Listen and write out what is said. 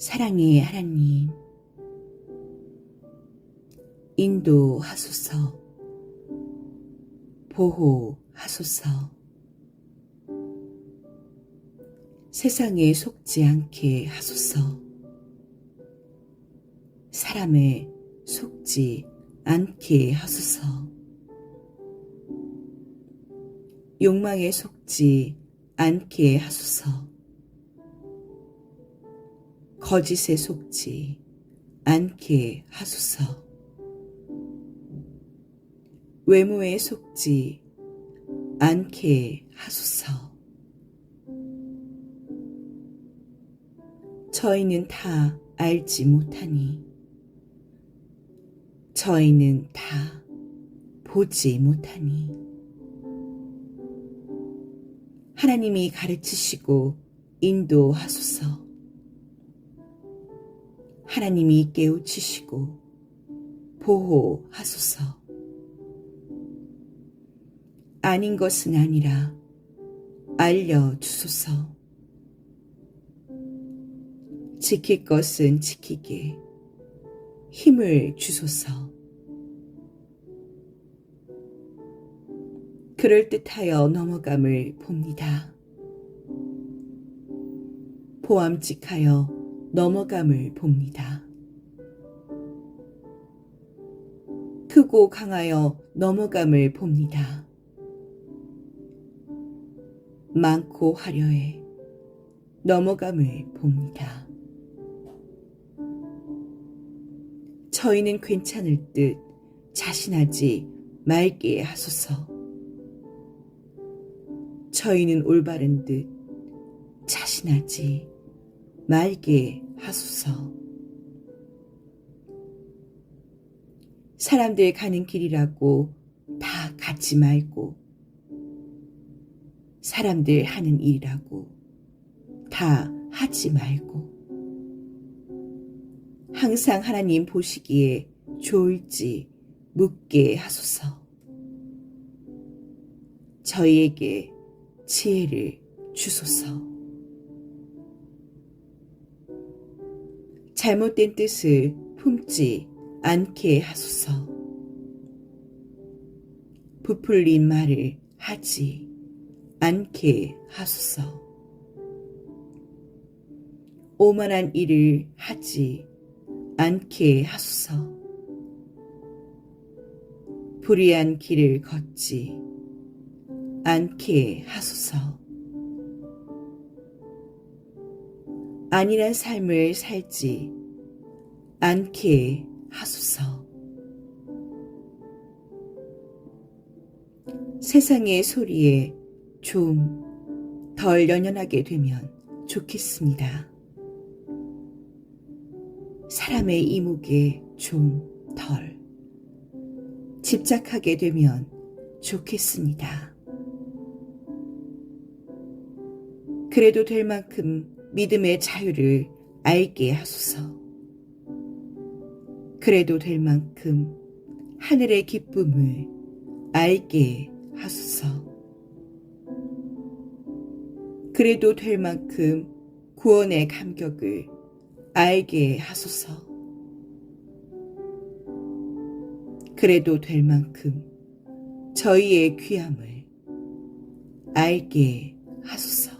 사랑의 하나님, 인도하소서, 보호하소서, 세상에 속지 않게 하소서, 사람에 속지 않게 하소서, 욕망에 속지 않게 하소서, 거짓에 속지 않게 하소서. 외모에 속지 않게 하소서. 저희는 다 알지 못하니, 저희는 다 보지 못하니, 하나님이 가르치시고 인도하소서. 하나님이 깨우치시고 보호하소서. 아닌 것은 아니라 알려주소서. 지킬 것은 지키게 힘을 주소서. 그럴듯하여 넘어감을 봅니다. 보암직하여 넘어감을 봅니다. 크고 강하여 넘어감을 봅니다. 많고 화려해 넘어감을 봅니다. 저희는 괜찮을 듯 자신하지 말게 하소서. 저희는 올바른 듯 자신하지 말게 하소서. 사람들 가는 길이라고 다 가지 말고, 사람들 하는 일이라고 다 하지 말고, 항상 하나님 보시기에 좋을지 묻게 하소서. 저희에게 지혜를 주소서. 잘못된 뜻을 품지 않게 하소서. 부풀린 말을 하지 않게 하소서. 오만한 일을 하지 않게 하소서. 불의한 길을 걷지 않게 하소서. 안일한 삶을 살지 않게 하소서. 세상의 소리에 좀 덜 연연하게 되면 좋겠습니다. 사람의 이목에 좀 덜 집착하게 되면 좋겠습니다. 그래도 될 만큼 믿음의 자유를 알게 하소서. 그래도 될 만큼 하늘의 기쁨을 알게 하소서. 그래도 될 만큼 구원의 감격을 알게 하소서. 그래도 될 만큼 저희의 귀함을 알게 하소서.